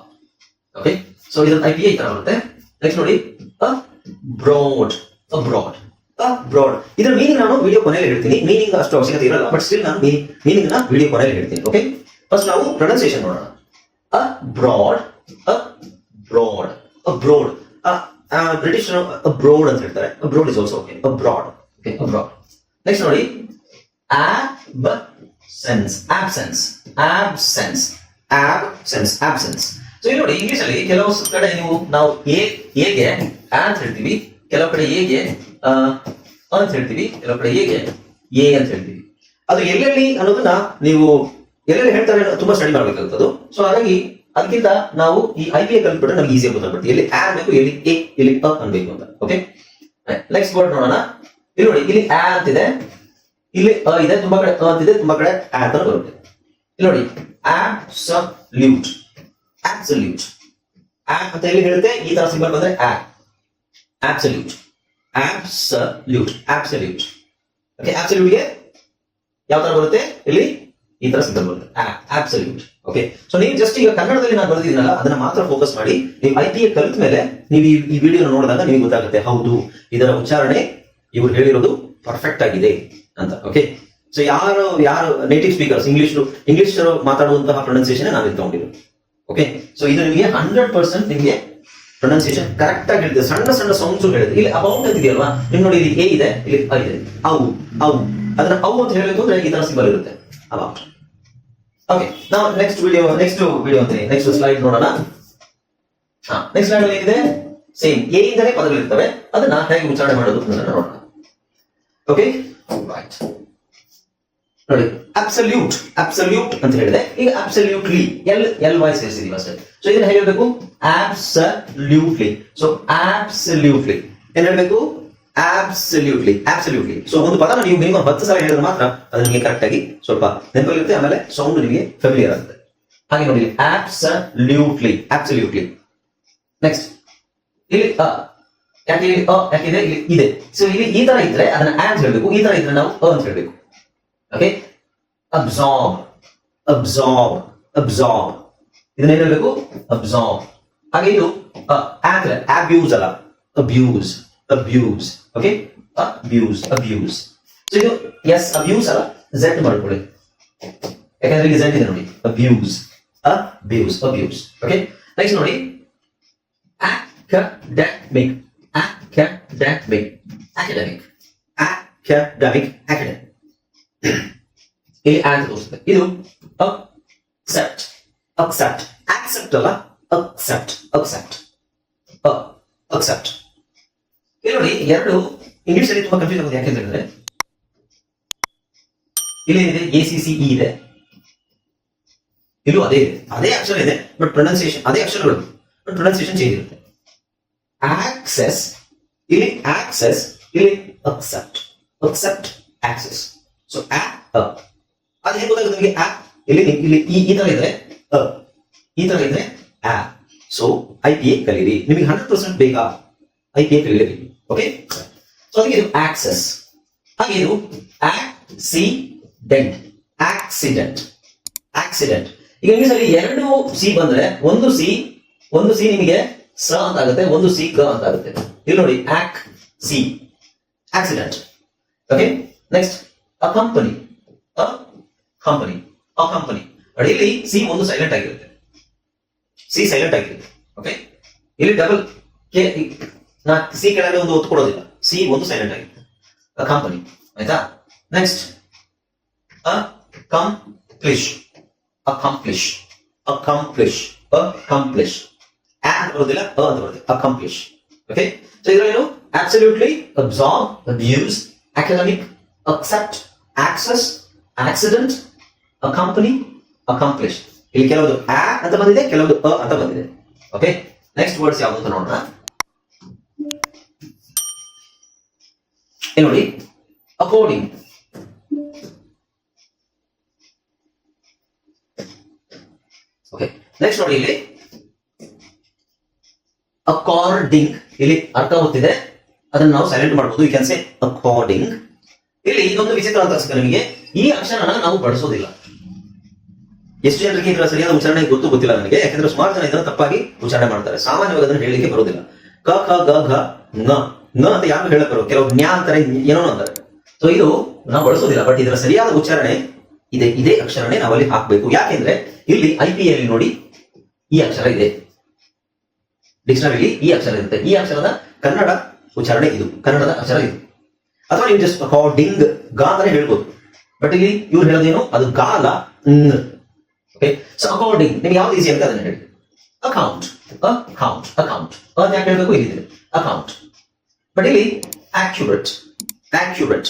Okay? So ಇದನ್ನ ಐ ಪಿ ಐ ತರ ಬರುತ್ತೆ. ನೆಕ್ಸ್ಟ್ ನೋಡಿ. ಬ್ರಾಡ್ ಅಬ್ರಾಡ್ ಅಬ್ರಾಡ್ ಇದರ ಮೀನಿಂಗ್ ನಾನು ವಿಡಿಯೋ ಕೊನೆಯಲ್ಲಿ ಹೇಳ್ತೀನಿ. ಮೀನಿಂಗ್ ಅಷ್ಟು ಅವಶ್ಯಕತೆ ಇರಲ್ಲ ಬಟ್ ಸ್ಟಿಲ್ ನಾನು ಮೀನಿಂಗ್ನ ವಿಡಿಯೋ ಕೊನೆಯಲ್ಲಿ ಹೇಳ್ತೀನಿ ಓಕೆ ಫಸ್ಟ್ ನಾವು ಪ್ರೊನೌನ್ಸಿಯೇಷನ್ ನೋಡೋಣ. Abroad abroad abroad British abroad ಅಂತ ಹೇಳ್ತಾರೆ. Abroad is also okay abroad okay abroad next ನೋಡಿ. Absence. Absence absence absence absence so ಇಲ್ಲಿ ನೋಡಿ ಇಂಗ್ಲಿಷ್ ಅಲ್ಲಿ ಕೆಲವು ಕಡೆ ನೀವು ನಾವು ಎ ಎಗೆ ಅಂತ ಹೇಳ್ತೀವಿ. ಕೆಲವು ಕಡೆ ಎಗೆ ಅಂತ ಹೇಳ್ತೀವಿ. ಕೆಲವು ಕಡೆ ಎಗೆ ಎ ಅಂತ ಹೇಳ್ತೀವಿ. ಅದು ಎಲ್ಲೆಲ್ಲಿ ಅನ್ನೋದನ್ನ ನೀವು ಎಲ್ಲೆಲ್ಲಿ ಹೇಳ್ತಾರೆ ತುಂಬಾ ಸ್ಟಡಿ ಮಾಡ್ಬೇಕಾಗ್ತದ್ದು ಸೊ ಹಾಗಾಗಿ ಅದಕ್ಕಿಂತ ನಾವು ಈ ಐ ಪಿ ಎ ಕಲ್ತ್ಬಿಟ್ರೆ ನಮ್ಗೆ ಈಸಿಯಾಗಿ ಗೊತ್ತಾಗ್ಬಿಡ್ತೀವಿ ಎಲ್ಲಿ ಆ ಬೇಕು ಎಲ್ಲಿ ಎ ಎಲ್ಲಿ ಅನ್ಬೇಕು ಅಂತ. ಓಕೆ ನೆಕ್ಸ್ಟ್ ವರ್ಡ್ ನೋಡೋಣ. ಇಲ್ಲಿ ನೋಡಿ, ಇಲ್ಲಿ ಆ ಅಂತಿದೆ. ಇಲ್ಲಿ ಅ ಇದೆ ತುಂಬಾ ಕಡೆ, ಅ ಅಂತಿದೆ, ತುಂಬಾ ಕಡೆ ಆ ಅಂತ ಬರುತ್ತೆ. ಇಲ್ಲಿ ನೋಡಿ ಆಬ್ಸಲ್ಯೂಟ್ ಆಬ್ಸಲ್ಯೂಟ್ ಆ ಅಂತ ಎಲ್ಲಿ ಹೇಳುತ್ತೆ? ಈ ತರ ಸಿಂಬಲ್ ಬಂದ್ರೆ ಆ ಆಬ್ಸಲ್ಯೂಟ್ ಆಬ್ಸಲ್ಯೂಟ್ ಆಬ್ಸಲ್ಯೂಟ್ ಓಕೆ ಆಬ್ಸಲ್ಯೂಟ್ಗೆ ಯಾವ ತರ ಬರುತ್ತೆ? ಇಲ್ಲಿ ಈ ತರ ಸಿಂಬಲ್ ಬರುತ್ತೆ. ಆಬ್ಸಲ್ಯೂಟ್ ಓಕೆ ಸೊ ನೀವು ಜಸ್ಟ್ ಈಗ ಕನ್ನಡದಲ್ಲಿ ನಾನು ಬರೆದಿದ್ದೀನಲ್ಲ, ಅದನ್ನ ಮಾತ್ರ ಫೋಕಸ್ ಮಾಡಿ ನೀವು ಐ ಟಿ ಎ ಕಲಿತ ಮೇಲೆ ನೀವು ಈ ವಿಡಿಯೋ ನೋಡಿದಾಗ ನಿಮಗೆ ಗೊತ್ತಾಗುತ್ತೆ, ಹೌದು, ಇದರ ಉಚ್ಚಾರಣೆ ಇವರು ಹೇಳಿರೋದು ಪರ್ಫೆಕ್ಟ್ ಆಗಿದೆ. ಅಂತ. ಓಕೆ ಸೊ ಯಾರು ಯಾರು ನೇಟಿವ್ ಸ್ಪೀಕರ್ಸ್ ಇಂಗ್ಲಿಷ್ ಇಂಗ್ಲಿಷ್ ಮಾತಾಡುವಂತಹ ಪ್ರೊನೌನ್ಸಿಯೇಷನ್ ನಾನು ತಗೊಂಡಿದ್ದು. ಓಕೆ ಸೊ ಇದು ನಿಮಗೆ ಹಂಡ್ರೆಡ್ ಪರ್ಸೆಂಟ್ ನಿಮಗೆ ಪ್ರೊನೌನ್ಸಿಯೇಷನ್ ಕರೆಕ್ಟ್ ಆಗಿ ಹೇಳಿದೆ ಸಣ್ಣ ಸಣ್ಣ ಸೌಂಡ್ಸ್ ಹೇಳಿದೆ ಇಲ್ಲಿ ಅಬೌಟ್ ಅಂತ ಇದೆಯಲ್ವಾ ನಿಮ್ ನೋಡಿ ಇಲ್ಲಿ ಎ ಇದೆ, ಇಲ್ಲಿ ಅ ಇದೆ. ಔ ಔ ಅದನ್ನ ಅವು ಅಂತ ಹೇಳಬೇಕು ಅಂದ್ರೆ ಈ ತರ ಸಿಂಬಲ್ ಇರುತ್ತೆ. ಅಬೌಟ್ ಓಕೆ ನಾವು ನೆಕ್ಸ್ಟ್ ವಿಡಿಯೋ ನೆಕ್ಸ್ಟ್ ವಿಡಿಯೋ ಅಂತೀನಿ ನೆಕ್ಸ್ಟ್ ಸ್ಲೈಡ್ ನೋಡೋಣ. ಹಾ ನೆಕ್ಸ್ಟ್ ಸ್ಲೈಡ್ ಅಲ್ಲಿ ಏನಿದೆ? ಸೇಮ್ ಎ ಇಂದಲೇ ಪದಗಳಿರ್ತವೆ. ಅದನ್ನ ಹೇಗೆ ಉಚ್ಚಾರಣೆ ಮಾಡೋದು ನೋಡೋಣ. ಓಕೆ ರೈಟ್ ನೋಡಿ ಅಬ್ಸಲ್ಯೂಟ್ ಅಬ್ಸಲ್ಯೂಟ್ ಅಂತ ಹೇಳಿದೆ. ಈಗ ಅಬ್ಸಲ್ಯೂಟ್ಲಿ ಎಲ್ ಎಲ್ ವೈ ಸೇರಿಸಿದೀವಿ ಅಷ್ಟೇ ಸೊ ಇದನ್ನ ಹೇಳಬೇಕು? ಆಬ್ಸಲ್ಯೂಟ್ಲಿ ಸೊ ಆಬ್ಸಲ್ಯೂಟ್ಲಿ ಏನ್ ಹೇಳಬೇಕು? ಆಬ್ಸಲ್ಯೂಟ್ಲಿ ಆಬ್ಸಲ್ಯೂಟ್ಲಿ ಸೊ ಒಂದು ಪದನ ನೀವು ಮಿನಿಮಮ್ ಹತ್ತು ಸಲ ಹೇಳಿದ್ರೆ ಮಾತ್ರ ಅದು ನಿಮಗೆ ಕರೆಕ್ಟ್ ಆಗಿ ಸ್ವಲ್ಪ ನೆನಪಲ್ಲಿರುತ್ತೆ ಆಮೇಲೆ ಸೌಂಡ್ ನಿಮಗೆ ಫೆಮಿಲಿಯರ್ ಆಗುತ್ತೆ. ಹಾಗೆ ನೋಡಿ ಆಬ್ಸಲ್ಯೂಟ್ಲಿ ಆಬ್ಸಲ್ಯೂಟ್ಲಿ ನೆಕ್ಸ್ಟ್ ಇಲ್ಲಿ ಅ ಯಾಕೆ ಇಲ್ಲಿ ಅ ಯಾಕಿದೆ ಇಲ್ಲಿ ಇದೆ. ಸೊ ಇಲ್ಲಿ ಈ ತರ ಇದ್ರೆ ಅದನ್ನ ಆಂಡ್ ಹೇಳಬೇಕು, ಈ ತರ ಇದ್ರೆ ನಾವು ಅಂತ ಹೇಳಬೇಕು. ಓಕೆ ಅಬ್ಸಾರ್ಬ್ ಅಬ್ಸಾರ್ಬ್ ಅಬ್ಸಾರ್ಬ್ ಇದನ್ನ ಏನ್ ಹೇಳಬೇಕು? ಅಬ್ಸಾರ್ಬ್ ಹಾಗೆ ಇದು ಆದ್ರೆ ಅಬ್ಯೂಸ್ ಅಲ್ಲ abuse abuse okay abuse abuse so ಇದು ಎಸ್ ಅಬ್ಯೂಸ್ ಅಲ್ಲ ಝೆಡ್ ಮಾಡ್ಕೊಳ್ಳಿ. ಯಾಕಂದ್ರೆ ಈಗ ಝೆಡ್ ಇದೆ ನೋಡಿ. Abuse abuse abuse okay next ನೋಡಿ. Academic academic academic. Academic. Academic. A ಅಂತ ತೋರಿಸುತ್ತೆ ಇದು ಅಕ್ಸೆಪ್ಟ್ ಅಕ್ಸೆಪ್ಟ್ ಆಕ್ಸೆಪ್ಟ್ ಅಲ್ಲ ಅಕ್ಸೆಪ್ಟ್ ಅಕ್ಸೆಪ್ಟ್ ಅಕ್ಸೆಪ್ಟ್ ಇಲ್ಲಿ ನೋಡಿ ಎರಡು ಇಂಗ್ಲಿಷ್ ಅಲ್ಲಿ ತುಂಬಾ ಕನ್ಫ್ಯೂಸ್ ಆಗುತ್ತೆ ಯಾಕೆ ಅಂತ ಹೇಳಿದ್ರೆ ಇಲ್ಲಿ ಏನಿದೆ? ಎ ಸಿ ಸಿ ಇ ಇದೆ. ಇಲ್ಲೂ ಅದೇ ಇದೆ. ಅದೇ ಅಕ್ಷರ ಇದೆ ಬಟ್ ಪ್ರೊನೌನ್ಸಿಯೇಷನ್ ಅದೇ ಅಕ್ಷರಗಳು. ಬಟ್ ಪ್ರೊನೌನ್ಸಿಯೇಷನ್ ಚೇಂಜ್ ಇರುತ್ತೆ. ಆಕ್ಸೆಸ್ ಇಲ್ಲಿ ಆಕ್ಸೆಸ್ ಇಲ್ಲಿ ಅಕ್ಸೆಪ್ಟ್ ಅಕ್ಸೆಪ್ಟ್ ಆಕ್ಸೆಸ್ ಸೊ ಅದು ಹೇಗೆ ಗೊತ್ತಾಗುತ್ತೆ ನಿಮಗೆ? ಆ ಇಲ್ಲಿ ಇಲ್ಲಿ, ಈ ಈ ತರ ಇದ್ರೆ ಅ ಈ ತರ ಇದ್ರೆ ಆ ಸೊ ಐ ಪಿ ಎ ಕಲೀರಿ. ನಿಮಗೆ ಹಂಡ್ರೆಡ್ ಪರ್ಸೆಂಟ್ ಬೇಕಾ? ಐ ಪಿ ಎ ಕಲೀರಿ. ಓಕೆ ಸೊ ಅದಕ್ಕೆ ಇದು ಆಕ್ಸೆಸ್ ಹಾಗೆ ಇದು ಆಕ್ಸಿಡೆಂಟ್ ಆಕ್ಸಿಡೆಂಟ್ ಆಕ್ಸಿಡೆಂಟ್ ಈಗ ಇಂಗ್ಲಿಷ್ ಅಲ್ಲಿ ಎರಡು ಸಿ ಬಂದ್ರೆ, ಒಂದು ಸಿ ಒಂದು ಸಿ ನಿಮಗೆ ಸ ಅಂತ ಆಗುತ್ತೆ, ಒಂದು ಸಿ ಕ ಅಂತ ಆಗುತ್ತೆ. ಇಲ್ಲಿ ನೋಡಿ ಆಕ್ C accident Okay, next accompany accompany accompany ಅಡಿಯಲ್ಲಿ ಸಿ ಒಂದು ಸೈಲೆಂಟ್ ಆಗಿರುತ್ತೆ. ಸಿ ಸೈಲೆಂಟ್ ಆಗಿರುತ್ತೆ. ಓಕೆ ಇಲ್ಲಿ ಡಬಲ್ ಕೆ ನಾ ಸಿ ಕೆಳಗೆ ಒಂದು ಒತ್ತು ಕೊಡೋದಿಲ್ಲ. ಸಿ ಒಂದು ಸೈಲೆಂಟ್ ಆಗಿರುತ್ತೆ. ಅ ಕಂಪನಿ ಆಯ್ತಾ? Next accomplish accomplish. ಅ accomplish. ಆ ಅಂತ ಬರೋದಿಲ್ಲ ಅ ಅಂತ ಬರುತ್ತೆ accomplish. ಓಕೆ ಸೊ ಇದರೇನು absolutely absorb, abuse, academic accept, access, accident, accompany accomplish ಇಲ್ಲಿ ಕೆಲವೊಂದು ಆ ಅಂತ ಬಂದಿದೆ, ಕೆಲವೊಂದು ಅ ಅಂತ ಬಂದಿದೆ. ಓಕೆ ನೆಕ್ಸ್ಟ್ ವರ್ಡ್ಸ್ ಯಾವುದು ಅಂತ ನೋಡೋಣ. ನೋಡಿ ಅಕೋರ್ಡಿಂಗ್ ಓಕೆ ನೆಕ್ಸ್ಟ್ ನೋಡಿ ಇಲ್ಲಿ. ಅಕಾರ್ಡಿಂಗ್ ಇಲ್ಲಿ ಅರ್ಥ ಗೊತ್ತಿದೆ. ಅದನ್ನ ನಾವು ಸೈಲೆಂಟ್ ಮಾಡಬಹುದು ಯು ಕ್ಯಾನ್ ಸೇ ಅಕಾರ್ಡಿಂಗ್ ಇಲ್ಲಿ ಇದೊಂದು ವಿಚಿತ್ರ ಅಂತ ಅನ್ಸುತ್ತೆ ನಿಮಗೆ. ಈ ಅಕ್ಷರನ ನಾವು ಬಳಸೋದಿಲ್ಲ. ಎಷ್ಟು ಜನರಿಗೆ ಇದರ ಸರಿಯಾದ ಉಚ್ಚಾರಣೆ ಗೊತ್ತು ಗೊತ್ತಿಲ್ಲ ನನಗೆ ಯಾಕಂದ್ರೆ ಸುಮಾರು ಜನ ಇದನ್ನು ತಪ್ಪಾಗಿ ಉಚ್ಚಾರಣೆ ಮಾಡ್ತಾರೆ. ಸಾಮಾನ್ಯವಾಗಿ ಅದನ್ನು ಹೇಳಲಿಕ್ಕೆ ಬರೋದಿಲ್ಲ. ಕ, ಖ, ಗ, ಘ, ನ ನ ಅಂತ ಯಾರು ಹೇಳಕ್ ಬರೋ ಕೆಲವು ಜ್ಞಾ ಅಂತಾರೆ, ಏನೋ ಅಂತಾರೆ. ಸೊ ಇದು ನಾವು ಬಳಸೋದಿಲ್ಲ. ಬಟ್ ಇದರ ಸರಿಯಾದ ಉಚ್ಚಾರಣೆ ಇದೆ. ಇದೇ ಅಕ್ಷರನೇ ನಾವಲ್ಲಿ ಹಾಕಬೇಕು. ಯಾಕೆಂದ್ರೆ ಇಲ್ಲಿ ಐ ಪಿ ಎಲ್ ನೋಡಿ ಈ ಅಕ್ಷರ ಇದೆ. ಡಿಕ್ಷನರಿಲಿ ಈ ಅಕ್ಷರ ಇರುತ್ತೆ. ಈ ಅಕ್ಷರದ ಕನ್ನಡ ಉಚ್ಚಾರಣೆ ಇದು, ಕನ್ನಡದ ಅಕ್ಷರ ಇದು. ಅಥವಾ ನೀವು ಜಸ್ಟ್ ಡಿಂಗ್ ಗಾ ಅಂತಾನೆ ಹೇಳ್ಬೋದು. ಬಟ್ ಇಲ್ಲಿ ಇವ್ರು ಹೇಳೋದೇನು? ಅದು ಗಾ ಅಲ್ಲ ಓಕೆ ಸೊ ಅಕಾರ್ಡಿಂಗ್ ನಿಮ್ಗೆ ಯಾವ್ದು ಈಸಿ ಅಂತ ಅದನ್ನ ಹೇಳಿ. ಅಕೌಂಟ್ ಅಕೌಂಟ್ ಅಕೌಂಟ್ ಅದ್ ಯಾಕೆ ಹೇಳ್ಬೇಕು? ಇಲ್ಲಿದೆ ಅಕೌಂಟ್ ಬಟ್ ಇಲ್ಲಿ ಆಕ್ಯುರೇಟ್ ಆಕ್ಯುರೇಟ್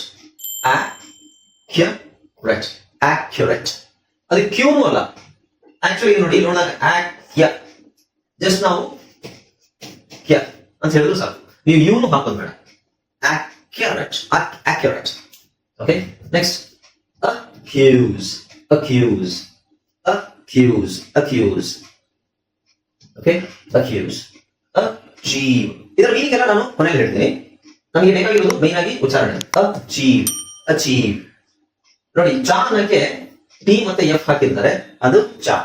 ಆಕ್ಯುರೇಟ್ ಆಕ್ಯುರೇಟ್ ಅದು ಕ್ಯೂನು ಅಲ್ಲ. ಆಕ್ಚುಲಿ ನೋಡಿ, ಇಲ್ಲಿ ನೋಡಿದಾಗ ಆಕ್ ಜಸ್ಟ್ ನಾವು ಕ್ಯ ಅಂತ ಹೇಳಿದ್ರು ಸಾಕು. ನೀವು ಇವನು ಹಾಕೋದು ಬೇಡ. Accurate. Accurate okay next accuse accuse accuse accuse okay accuse achieve ಇದರ ಮೀನಿಂಗ್ ಎಲ್ಲ ನಾನು ಕೊನೆಗೆ ಹೇಳ್ತೀನಿ. ನಮಗೆ ಬೇಕಾಗಿರೋದು ಮೈನ್ ಆಗಿ ಉಚ್ಚಾರಣೆ. ಅಚೀವ್ ಅಚೀವ್ ನೋಡಿ ಚಾನಕ್ಕೆ ಟಿ ಮತ್ತೆ ಎಫ್ ಹಾಕಿದ್ದಾರೆ ಅದು ಚಾ.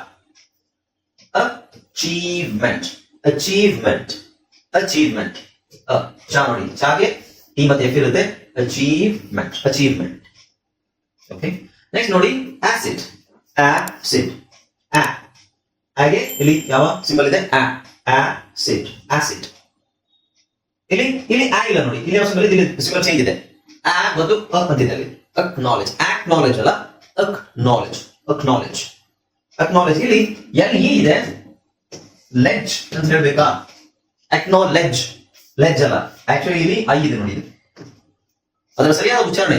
ಅಚೀವ್ಮೆಂಟ್ ಅಚೀವ್ಮೆಂಟ್ ಅಚೀವ್ಮೆಂಟ್ ಚಾ ನೋಡಿ ಚಾಗೆ ಟಿ ಮತ್ತೆ ಎಫ್ ಇರುತ್ತೆ ಅಚೀವ್ಮೆಂಟ್ ಅಚೀವ್ಮೆಂಟ್ ಓಕೆ ನೆಕ್ಸ್ಟ್ ನೋಡಿ ಆಸಿಡ್ ಆಸಿಡ್ ಆ ಹಾಗೆ ಇಲ್ಲಿ ಯಾವ ಸಿಂಬಲ್ ಇದೆ? ಆ ಆಸಿಡ್ ಆಸಿಡ್ ಇಲ್ಲಿ ಇಲ್ಲಿ ಆ ಇಲ್ಲ ನೋಡಿ. ಇಲ್ಲಿ ಯಾವ ಸಿಂಬಲ್ ಇದೆ? ಸಿಂಬಲ್ ಚೇಂಜ್ ಇದೆ. ಆ ಮತ್ತು ಅ ಅಂತಿದೆ ಅಲ್ಲಿ ಅಕ್ನಾಲೆಜ್ ಆಕ್ನಾಲೆಜ್ ಅಲ್ಲ? ಅಕ್ನಾಲೆಜ್ ಅಕ್ನಾಲೆಜ್ ಅಕ್ನಾಲೆಜ್ ಇಲ್ಲಿ ಎಲ್ ಇ ಇದೆ. ಲೆಜ್ ಅಂತ ಹೇಳ್ಬೇಕಾ? ಅಕ್ನಾಲೆಜ್ ಲೆಜ್ ಅಲ್ಲ ಆಕ್ಚುಲಿ ಇಲ್ಲಿ ಐ ಇದೆ ನೋಡಿ ಅದರ ಸರಿಯಾದ ಉಚ್ಚಾರಣೆ.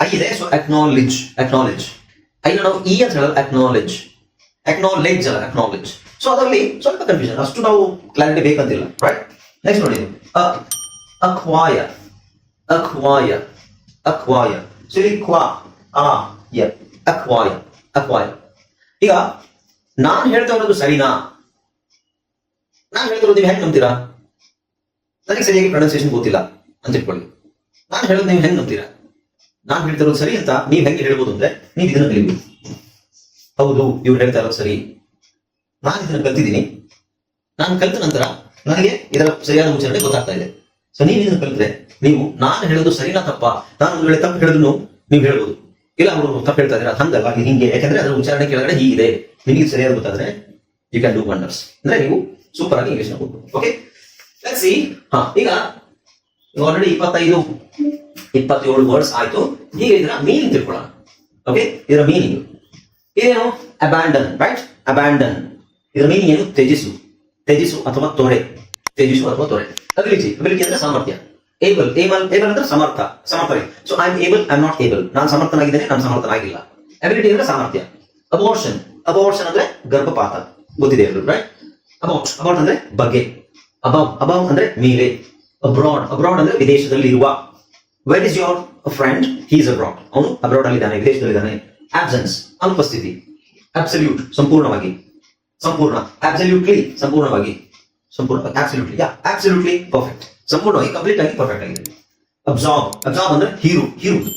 ಐ ಇದೆ ಸೊ ಅಕ್ನಾಲೆಜ್ ಅಕ್ನಾಲೆಜ್ ಐನ ನಾವು ಇ ಅಂತ ಹೇಳೋದು ಅಕ್ನಾಲೆಜ್ ಅಕ್ನಾಲೆಜ್ ಅಲ್ಲ ಅಕ್ನಾಲೆಜ್ ಸೊ ಅದರಲ್ಲಿ ಸ್ವಲ್ಪ ಕನ್ಫ್ಯೂಷನ್ ಅಷ್ಟು ನಾವು ಕ್ಲಾರಿಟಿ ಬೇಕಂತಿಲ್ಲ ರೈಟ್ ನೆಕ್ಸ್ಟ್ ನೋಡಿ ಅಕ್ವಾಯ. ಅಕ್ವಾಯ. ಅಕ್ವಾಯ. ಸೊ ಇಲ್ಲಿ ಕ್ವಾ, ಆ, ಯ. ಅಕ್ವಾಯ. ಅಕ್ವಾಯ. ಈಗ, ನಾನು ಹೇಳ್ತಾ ಇರೋದು ಸರಿನಾ? ನಾನು ಹೇಳ್ತಿರೋದು ನೀವು ಹೆಂಗ್ ನಂಬ್ತೀರಾ? ನನಗೆ ಸರಿಯಾಗಿ ಪ್ರೊನೌನ್ಸಿಯೇಷನ್ ಗೊತ್ತಿಲ್ಲ ಅಂತ ಇಟ್ಕೊಳ್ಳಿ. ನಾನು ಹೇಳೋದು ನೀವು ಹೆಂಗ್ ನಂಬ್ತೀರಾ? ನಾನು ಹೇಳ್ತಿರೋದು ಸರಿ ಅಂತ ನೀವು ಹೆಂಗೆ ಹೇಳ್ಬೋದು ಅಂದ್ರೆ ನೀವು ಇದನ್ನ ಕಲಿಬೇಕು ಹೌದು, ಇವ್ರು ಹೇಳ್ತಾ ಇರೋದು ಸರಿ. ನಾನು ಇದನ್ನ ಕಲ್ತಿದ್ದೀನಿ. ನಾನು ಕಲಿತ ನಂತರ ನನಗೆ ಇದರ ಸರಿಯಾದ ಉಚ್ಚಾರಣೆ ಗೊತ್ತಾಗ್ತಾ ಇದೆ. ಸೊ ನೀವು ಇದನ್ನು ಕಲಿತ್ರೆ ನೀವು, ನಾನು ಹೇಳೋದು ಸರಿನಾ ತಪ್ಪ? ನಾನು ಒಂದು ವೇಳೆ ತಪ್ಪು ಹೇಳಿದ್ರು ನೀವು ಹೇಳ್ಬೋದು. ಇಲ್ಲ, ಅವರು ತಪ್ಪು ಹೇಳ್ತಾ ಇದ್ದಾರೆ? ಹಂಗಲ್ಲ ಹಿಂಗೆ ಯಾಕಂದ್ರೆ ಅದರ ಉಚ್ಚಾರಣೆ ಕೆಳಗಡೆ ಹೀಗಿದೆ. ನಿಮಗೆ ಸರಿಯಾದ ಗೊತ್ತಾದ್ರೆ ಯು ಕ್ಯಾನ್ ಡೂ ವಂಡರ್ಸ್ ಅಂದ್ರೆ ನೀವು ಸೂಪರ್ ಆಗಿ ಇಂಗ್ಲಿಷ್ ಓಕೆ ಸಿ ಹಾ, ಈಗ ಆಲ್ರೆಡಿ ಇಪ್ಪತ್ತೈದು, ಇಪ್ಪತ್ತೇಳು ವರ್ಡ್ಸ್ ಆಯ್ತು. ಈಗ ಇದರ ಮೀನಿಂಗ್ ತಿಳ್ಕೊಳ್ಳೋಣ. ಓಕೆ ಇದರ ಮೀನಿಂಗ್ ಇದೇನು? ಅಬ್ಯಾಂಡನ್ ರೈಟ್ ಅಬ್ಯಾಂಡನ್ ಇದರ ಮೀನಿಂಗ್ ಏನು? ತ್ಯಜಿಸು. ತ್ಯಜಿಸು ಅಥವಾ ತೊರೆ ತ್ಯಜಿಸು ಅಥವಾ ತೊರೆ ಅಬಿಲಿಟಿ ಅಬಿಲಿಟಿ ಅಂದ್ರೆ ಸಾಮರ್ಥ್ಯ. ಏಬಲ್ ಏಬಲ್ ಏಬಲ್ ಅಂದ್ರೆ ಸಮರ್ಥ ಸಮರ್ಥನೆ so I able I not able ನಾನು ಸಮರ್ಥನಾಗಿದ್ದೇನೆ, ನಾನು ಸಮರ್ಥನಾಗಿಲ್ಲ. ಅಬಿಲಿಟಿ ಅಂದ್ರೆ ಸಾಮರ್ಥ್ಯ. ಅಬೋರ್ಷನ್ ಅಬೋರ್ಷನ್ ಅಂದ್ರೆ ಗರ್ಭಪಾತ. ಗೊತ್ತಿದೆ ರೈಟ್ ಅಬೌಟ್ ಅಬೌಟ್ ಅಂದ್ರೆ ಬಗ್ಗೆ ಅಬೌವ್ ಅಬೌವ್ ಅಂದ್ರೆ ಮೇಲೆ ಅಬ್ರಾಡ್ ಅಬ್ರಾಡ್ ಅಂದ್ರೆ ವಿದೇಶದಲ್ಲಿ ಇರುವ where is your friend he's abroad ಅವನು ಅಬ್ರಾಡ್ ಅಲ್ಲಿ ಇದ್ದಾನೆ ವಿದೇಶದಲ್ಲಿದ್ದಾನೆ. ಆಬ್ಸೆನ್ಸ್ ಅನುಪಸ್ಥಿತಿ ಅಬ್ಸಲ್ಯೂಟ್ ಸಂಪೂರ್ಣವಾಗಿ. ಸಂಪೂರ್ಣ ಅಬ್ಸಲ್ಯೂಟ್ಲಿ ಸಂಪೂರ್ಣವಾಗಿ. ಸಂಪೂರ್ಣ ಅಬ್ಸಲ್ಯೂಟ್ಲಿ ಯಾ ಅಬ್ಸಲ್ಯೂಟ್ಲಿ ಪರ್ಫೆಕ್ಟ್ ಸಂಪೂರ್ಣವಾಗಿ ಕಂಪ್ಲೀಟ್ ಆಗಿ ಪರ್ಫೆಕ್ಟ್ ಆಗಿದೆ. ಅಬ್ಸಾರ್ಬ್ ಅಬ್ಸಾರ್ಬ್ ಅಂದ್ರೆ ಹೀರು ಹೀರು.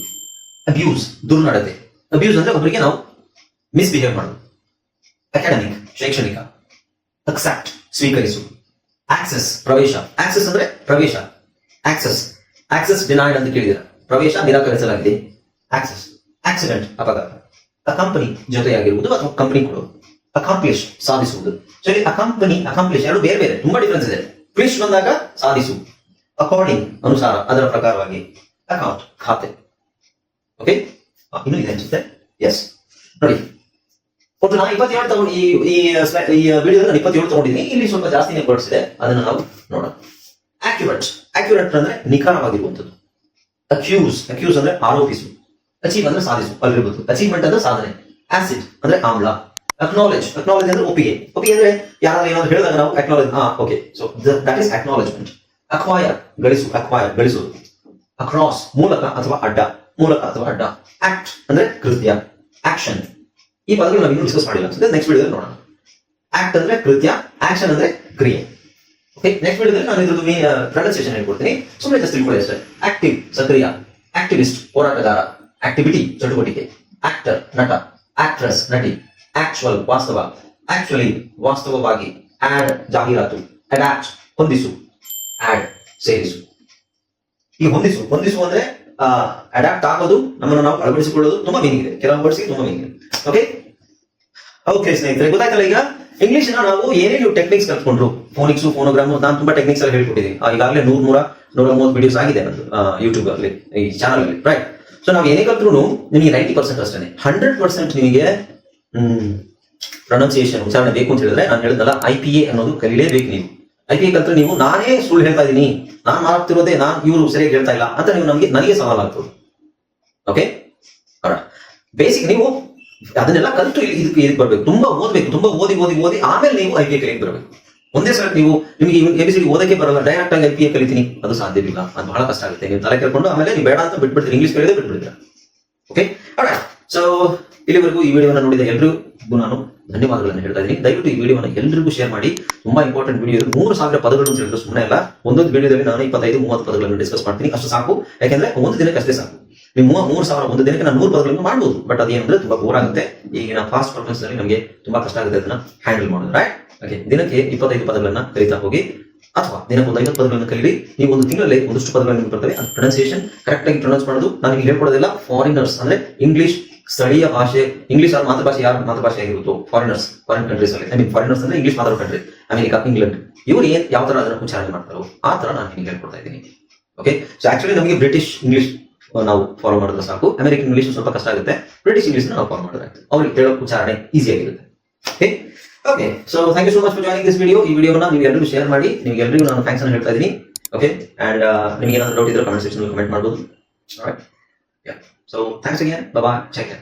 ಅಬ್ಯೂಸ್ ದುರ್ನಡತೆ. ಅಬ್ಯೂಸ್ ಅಂದ್ರೆ ಒಬ್ಬರಿಗೆ ನಾವು ಮಿಸ್ಬಿಹೇವ್ ಮಾಡೋದು. ಅಕಾಡೆಮಿಕ್ ಶೈಕ್ಷಣಿಕ. ಅಕ್ಸೆಪ್ಟ್ ಸ್ವೀಕರಿಸು ಆಕ್ಸೆಸ್ ಪ್ರವೇಶ. ಆಕ್ಸೆಸ್ ಅಂದ್ರೆ ಪ್ರವೇಶ. ಆಕ್ಸೆಸ್ ಆಕ್ಸೆಸ್ ಡಿನೈಡ್ ಅಂತ ಕೇಳಿದಿರ ಪ್ರವೇಶ ನಿರಾಕರಿಸಲಾಗಿದೆ. ಆಕ್ಸೆಸ್ ಆಕ್ಸಿಡೆಂಟ್ ಅಪಘಾತ. ಅ ಕಂಪನಿ ಜೊತೆಯಾಗಿರುವುದು ಅಥವಾ ಕಂಪನಿ ಕೊಡುವುದು ಅಕಾಂಪ್ಲಿಷ್ ಸಾಧಿಸುವುದು. ಸರಿ ಇಲ್ಲಿ ಅಕಂಪನಿ ಅಕಾಂಪ್ಲಿಷ್ ಎರಡು ಬೇರೆ ಬೇರೆ. ತುಂಬಾ ಡಿಫ್ರೆನ್ಸ್ ಇದೆ. ಕ್ಲಿಷ್ ಬಂದಾಗ ಸಾಧಿಸು. ಅಕಾರ್ಡಿಂಗ್ ಅನುಸಾರ, ಅದರ ಪ್ರಕಾರವಾಗಿ. ಅಕೌಂಟ್ ಖಾತೆ. ಓಕೆ ಇನ್ನು ಇದೆ ಅನ್ಸುತ್ತೆ? ಎಸ್ ನೋಡಿ. ಒಟ್ಟು ನಾನು ಇಪ್ಪತ್ತೇಳು ತಗೊಂಡು ಈ ಈ ಈ ವಿಡಿಯೋ ನಾನು ಇಪ್ಪತ್ತೇಳು ತಗೊಂಡಿದ್ದೀನಿ. ಇಲ್ಲಿ ಸ್ವಲ್ಪ ಜಾಸ್ತಿ ಕೊಡಿಸಿದೆ ಅದನ್ನು ನಾವು ನೋಡೋಣ. ಆಕ್ಯುರೇಟ್ ಆಕ್ಯುರೇಟ್ ಅಂದ್ರೆ ನಿಖರವಾಗಿರುವಂಥದ್ದು. ಅಕ್ಯೂಸ್ ಅಕ್ಯೂಸ್ ಅಂದ್ರೆ ಆರೋಪಿಸು. ಅಚೀವ್ ಅಂದ್ರೆ ಸಾಧಿಸು. ಅಲ್ಲಿರ್ಬೋದು ಅಚೀವ್ಮೆಂಟ್ ಅಂದ್ರೆ ಸಾಧನೆ. ಆಸಿಡ್ ಅಂದ್ರೆ ಆಮ್ಲ. ಅಕ್ನಾಲೆಜ್ ಅಕ್ನಾಲೆಜ್ ಅಂದ್ರೆ ಒಪ್ಪಿಗೆ. ಒಪ್ಪಿಗೆ ಅಂದ್ರೆ ಯಾರಾದ್ರೂ ಏನಾದ್ರು ಹೇಳಿದಾಗ ನಾವು ಅಕ್ನಾಲೆಜ್ ಹಾ okay so that is acknowledgement acquire ಗಳಿಸು. Acquire ಗಳಿಸುವುದು ಅಕ್ರಾಸ್ ಮೂಲಕ ಅಥವಾ ಅಡ್ಡ. ಮೂಲಕ ಅಥವಾ ಅಡ್ಡ. ಆಕ್ಟ್ ಅಂದ್ರೆ ಕೃತ್ಯ. ಆಕ್ಷನ್ ಈ ಪದಗಳು ನಾವು ಡಿಸ್ಕಸ್ ಮಾಡಿಲ್ಲ. ಅನ್ಸುತ್ತೆ ನೆಕ್ಸ್ಟ್ ವಿಡಿಯೋದಲ್ಲಿ ನೋಡೋಣ. ಆಕ್ಟ್ ಅಂದ್ರೆ ಕೃತ್ಯ ಆಕ್ಷನ್ ಅಂದ್ರೆ ಕ್ರಿಯೆ. ಓಕೆ ನೆಕ್ಸ್ಟ್ ವಿಡಿಯೋದಲ್ಲಿ ನಾನು ಇದ್ರದ್ದು ಪ್ರೊನೌನ್ಸಿಯೇಷನ್ ಹೇಳ್ಕೊಡ್ತೀನಿ ಸುಮ್ಮನೆ ಜಸ್ಟ್ ತಿಳ್ಕೊಳ್ಳಿ ಅಷ್ಟೇ. ಆಕ್ಟಿವ್ ಸಕ್ರಿಯ. ಆಕ್ಟಿವಿಸ್ಟ್ ಹೋರಾಟಗಾರ. ಆಕ್ಟಿವಿಟಿ ಚಟುವಟಿಕೆ. ಆಕ್ಟರ್ ನಟ. ಆಕ್ಟ್ರೆಸ್ ನಟಿ. ಆಕ್ಚುಯಲ್ ವಾಸ್ತವ. ಆಕ್ಚುಲಿ ವಾಸ್ತವವಾಗಿ ಆಡ್ ಜಾಹೀರಾತು. ಅಡಾಪ್ಟ್ ಹೊಂದಿಸು. ಆಡ್ ಸೇರಿಸು. ಈ ಹೊಂದಿಸು ಹೊಂದಿಸು ಅಂದ್ರೆ ಅಡಾಪ್ಟ್ ಆಗೋದು, ನಮ್ಮನ್ನು ನಾವು ಅಳವಡಿಸಿಕೊಳ್ಳೋದು ತುಂಬಾ ಮೀನಿಂಗ್ ಇದೆ. ಕೆಲವು ವರ್ಡ್ಸ್ ತುಂಬಾ ಮೀನಿಂಗ್ ಇದೆ. ಓಕೆ ಓಕೆ ಸ್ನೇಹಿತರೆ, ಗೊತ್ತಾಯ್ತಲ್ಲ ಈಗ? ಇಂಗ್ಲಿಷ್ ನಾವು ಏನೇನು ಟೆಕ್ನಿಕ್ಸ್ ಕಲ್ತ್ಕೊಂಡ್ರು? ಫೋನಿಕ್ಸ್ ಫೋನೋಗ್ರಾಮ್ ನಾನು ತುಂಬಾ ಟೆಕ್ನಿಕ್ಸ್ ಎಲ್ಲ ಹೇಳ್ಕೊಟ್ಟಿದ್ದೀನಿ. ಈಗಾಗಲೇ ನೂರ್ ನೂರ ನೂರ ಮೂವತ್ತು ವಿಡಿಯೋಸ್ ಆಗಿದೆ ನಂದು ಯೂಟ್ಯೂಬ್ ಅಲ್ಲಿ, ಈ ಚಾನಲ್ ಅಲ್ಲಿ ರೈಟ್ ಸೊ ನಾವು ಏನೇ ಕಲ್ತ್ರು ನಿಮಗೆ ನೈಂಟಿ ಪರ್ಸೆಂಟ್ ಅಷ್ಟೇ ಹಂಡ್ರೆಡ್ ಪರ್ಸೆಂಟ್ ನಿಮಗೆ ಪ್ರೊನೌನ್ಸಿಯೇಷನ್ ಉಚ್ಚಾರಣೆ ಬೇಕು ಅಂತ ಹೇಳಿದ್ರೆ ನಾನು ಹೇಳಿದಲ್ಲ ಐ ಪಿ ಎ ಅನ್ನೋದು ಕಲಿಯಲೇಬೇಕು ನೀವು. ಐ ಪಿ ಎ ಕಲ್ತ್ರೆ ನೀವು ನಾನೇ ಸುಳ್ಳು ಹೇಳ್ತಾ ಇದ್ದೀನಿ. ನಾನು ಮಾಡ್ತಿರೋದೇ ನಾನು ಇವರು ಸರಿಯಾಗಿ ಹೇಳ್ತಾ ಇಲ್ಲ ಅಂತ ನೀವು ನಮಗೆ, ನನಗೆ ಸವಾಲಾಗ್ತದೆ. ಓಕೆ ಬೇಸಿಕ್ ನೀವು ಅದನ್ನೆಲ್ಲ ಕಲಿತು ಇದಕ್ಕೆ ಇದಕ್ಕೆ ಬರ್ಬೇಕು. ತುಂಬಾ ಓದಬೇಕು, ತುಂಬಾ ಓದಿ ಓದಿ ಓದಿ, ಆಮೇಲೆ ನೀವು ಐ ಪಿ ಎ ಬರಬೇಕು. ಒಂದೇ ಸಲ ನೀವು ನಿಮಗೆ ಎಬಿಸಿಡಿ ಓದಕ್ಕೆ ಬರಲ್ಲ ಡೈರೆಕ್ಟ್ ಆಗಿ ಐ ಪಿ ಎ ಕಲಿತೀನಿ, ಅದು ಸಾಧ್ಯವಿಲ್ಲ. ಅದು ಬಹಳ ಕಷ್ಟ ಆಗುತ್ತೆ. ನೀವು ತಲೆ ಕೇಳ್ಕೊಂಡು ಆಮೇಲೆ ನೀವು ಬೇಡ ಅಂತ ಬಿಟ್ಬಿಡ್ತೀರಿ. ಇಂಗ್ಲಿಷ್ ಕಲಿಯೋದೇ ಬಿಟ್ಬಿಡ್ತೀರಾ. ಓಕೆ ಸೊ ಇಲ್ಲಿವರೆಗೂ ಈ ವಿಡಿಯೋನ ನೋಡಿದ ಎಲ್ರಿಗೂ ನಾನು ಧನ್ಯವಾದಗಳನ್ನು ಹೇಳ್ತಾ ಇದ್ದೀನಿ ದಯವಿಟ್ಟು ಈ ವಿಡಿಯೋನ ಎಲ್ಲರಿಗೂ ಶೇರ್ ಮಾಡಿ. ತುಂಬಾ ಇಂಪಾರ್ಟೆಂಟ್ ವಿಡಿಯೋ ಇದು. ಮೂರು ಸಾವಿರ ಪದಗಳು ಹೇಳಿದ್ರು ಸುಮ್ಮನೆ ಅಲ್ಲ. ಒಂದೊಂದು ವಿಡಿಯೋದಲ್ಲಿ ನಾನು ಇಪ್ಪತ್ತೈದು, ಮೂವತ್ತು ಪದಗಳನ್ನು ಡಿಸ್ಕಸ್ ಮಾಡ್ತೀನಿ. ಅಷ್ಟು ಸಾಕು. ಯಾಕೆಂದ್ರೆ ಒಂದು ದಿನಕ್ಕೆ ಅಷ್ಟೇ ಸಾಕು. ನೀವು ಮೂರು ಸಾವಿರ ಒಂದು ದಿನಕ್ಕೆ ನಾನು ನೂರು ಪದಗಳನ್ನು ಮಾಡ್ಬೋದು. ಬಟ್ ಅದೇನಂದ್ರೆ ತುಂಬಾ ಬೋರ್ ಆಗುತ್ತೆ. ಈಗಿನ ಫಾಸ್ಟ್ ಪರ್ಫಾರ್ಮೆನ್ಸ್ನಲ್ಲಿ ನಮಗೆ ತುಂಬಾ ಕಷ್ಟ ಆಗುತ್ತೆ ಅದನ್ನ ಹ್ಯಾಂಡಲ್ ಮಾಡೋದು. ರೈಟ್ ಓಕೆ ದಿನಕ್ಕೆ ಇಪ್ಪತ್ತೈದು ಪದಗಳನ್ನ ಕಲಿತಾ ಹೋಗಿ. ಅಥವಾ ದಿನಕ್ಕೆ ಒಂದು ಐವತ್ತು ಪದಗಳನ್ನು ಕಲೀರಿ. ನೀವು ಒಂದು ತಿಂಗಳಲ್ಲಿ ಒಂದಷ್ಟು ಪದಗಳನ್ನು ಬರ್ತವೆ. ಅದು ಪ್ರೊನೌನ್ಸಿಯೇಷನ್ ಕರೆಕ್ಟ್ ಆಗಿ ಪ್ರೊನೌನ್ಸ್ ಮಾಡೋದು. ನಾನು ಹೇಳ್ಕೊಡೋದಿಲ್ಲ. ಫಾರಿನರ್ಸ್ ಅಂದ್ರೆ ಇಂಗ್ಲಿಷ್ ಸ್ಥಳೀಯ ಭಾಷೆ ಇಂಗ್ಲಿಷ್ ಅವ್ರ ಮಾತೃಭಾಷೆ ಯಾರು? ಮಾತೃಭಾಷೆ ಆಗಿರುತ್ತೋ ಫಾರಿನರ್ಸ್ ಫಾರಿನ್ ಕಂಟ್ರೀಸ್ ಅಲ್ಲಿ. ಐ ಮೀನ್ ಫಾರಿನರ್ಸ್ ಅಂದ್ರೆ ಇಂಗ್ಲಿಷ್ ಮಾತಾಡೋ ಕಂಟ್ರಿ ಅಮೆರಿಕ ಇಂಗ್ಲೆಂಡ್ ಇವ್ರು ಏನ್ ಯಾವ ತರ ಅದನ್ನ ಉಚ್ಚಾರಣೆ ಮಾಡ್ತಾರೋ, ಆ ತರ ನಾನು ನಿಮ್ಗೆ ಹೇಳ್ಕೊಡ್ತಾ ಇದ್ದೀನಿ. ಓಕೆ ಸೊ ಆಕ್ಚುಲಿ ನಮಗೆ ಬ್ರಿಟಿಷ್ ಇಂಗ್ಲಿಷ್ ನಾವು ಫಾಲೋ ಮಾಡಿದ್ರೆ ಸಾಕು. ಅಮೆರಿಕನ್ ಇಂಗ್ಲಿಷ್ ಸ್ವಲ್ಪ ಕಷ್ಟ ಆಗುತ್ತೆ. ಬ್ರಿಟಿಷ್ ಇಂಗ್ಲಿಷ್ ನಾವು ಫಾಲೋ ಮಾಡಿದ್ರೆ ಅವ್ರಿಗೆ ಹೇಳೋ ಉಚ್ಚಾರಣೆ ಈಸಿ ಆಗಿರುತ್ತೆ. Okay okay so thank you so much for joining this video ಈ ವಿಡಿಯೋನ ನೀವು ಎಲ್ಲರಿಗೂ ಶೇರ್ ಮಾಡಿ. ನಿಮ್ಗೆ ಎಲ್ಲರಿಗೂ ನಾನು ಥ್ಯಾಂಕ್ಸ್ ಅನ್ನು ಹೇಳ್ತಾ ಇದ್ದೀನಿ. ಓಕೆ ಅಂಡ್ ನಿಮಗೆ ಏನಾದ್ರು ಡೌಟ್ ಇದ್ರೆ ಕಮೆಂಟ್ ಸೆಕ್ಷನ್ ಕಮೆಂಟ್ ಮಾಡ್ಬೋದು. So thanks again bye check